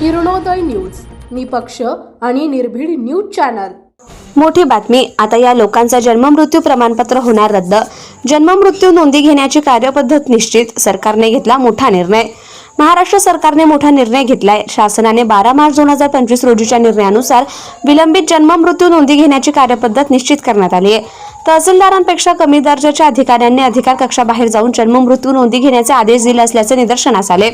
Kiranoday news निपक्ष आणि निर्भीड न्यूज चॅनल. मोठी बातमी आता या लोकांचा जन्ममृत्यू प्रमाणपत्र होणार रद्द. जन्ममृत्यू नोंदी घेण्याची कार्यपद्धत निश्चित सरकारने घेतला मोठा निर्णय. महाराष्ट्र सरकारने मोठा निर्णय घेतलाय. शासनाने बारा मार्च दोन हजार पंचवीस रोजीच्या निर्णयानुसार विलंबित जन्ममृत्यू नोंदी घेण्याची कार्यपद्धत निश्चित करण्यात आली आहे. तहसीलदारांपेक्षा कमी दर्जाच्या अधिकाऱ्यांनी अधिकार कक्षाबाहेर जाऊन जन्ममृत्यू नोंदी घेण्याचे आदेश दिले असल्याचे निदर्शनास आले.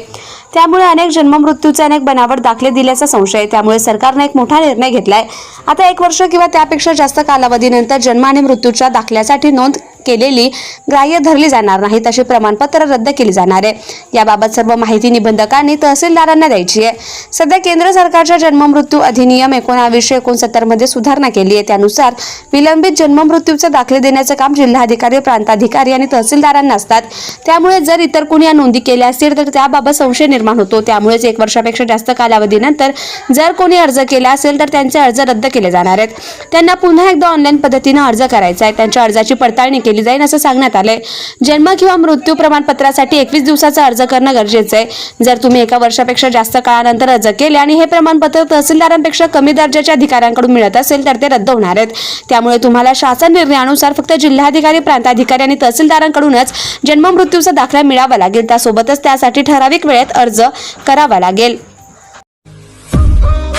त्यामुळे अनेक जन्ममृत्यूचे अनेक बनावट दाखले दिल्याचा संशय त्यामुळे सरकारने एक मोठा निर्णय घेतलाय. आता एक वर्ष किंवा त्यापेक्षा जास्त कालावधीनंतर जन्म आणि मृत्यूच्या दाखल्यासाठी नोंद केलेली ग्राह्य धरली जाणार नाही तशी प्रमाणपत्र रद्द केली जाणार आहे. याबाबत सर्व माहिती निबंधकांनी तहसीलदारांना द्यायची आहे. सध्या केंद्र सरकारच्या जन्ममृत्यू अधिनियम एकोणावीसशे एकोणसत्तरमध्ये सुधारणा केली आहे. त्यानुसार विलंबित जन्ममृत्यूचे दाखले देण्याचं काम जिल्हाधिकारी प्रांताधिकारी आणि तहसीलदारांना असतात. त्यामुळे जर इतर कोणी या नोंदी केल्या असतील तर त्याबाबत संशय निर्माण होतो. त्यामुळेच एक वर्षापेक्षा जास्त कालावधीनंतर जर कोणी अर्ज केला असेल तर त्यांचे अर्ज रद्द केले जाणार आहेत. त्यांना पुन्हा एकदा ऑनलाईन पद्धतीनं अर्ज करायचा आहे. त्यांच्या अर्जाची पडताळणी केली जाईल असं सांगण्यात आलंय. जन्म किंवा मृत्यू प्रमाणपत्रासाठी एकवीस दिवसाचा अर्ज करणं गरजेचं आहे. जर तुम्ही एका वर्षापेक्षा जास्त काळानंतर अर्ज केले आणि हे प्रमाणपत्र तहसीलदारांपेक्षा कमी दर्जाच्या अधिकाऱ्यांकडून मिळत असेल तर ते रद्द होणार आहेत. त्यामुळे तुम्हाला शासन निर्णयानुसार फक्त जिल्हाधिकारी प्रांताधिकारी आणि तहसीलदारांकडूनच जन्म मृत्यूचा दाखला मिळावा लागेल. त्यासोबतच त्यासाठी ठराविक वेळेत अर्ज करावा लागेल.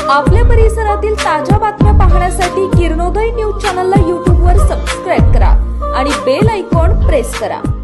आपल्या परिसरातील ताज्या बातम्या पाहण्यासाठी किरणोदय न्यूज चॅनलला प्रेस करा.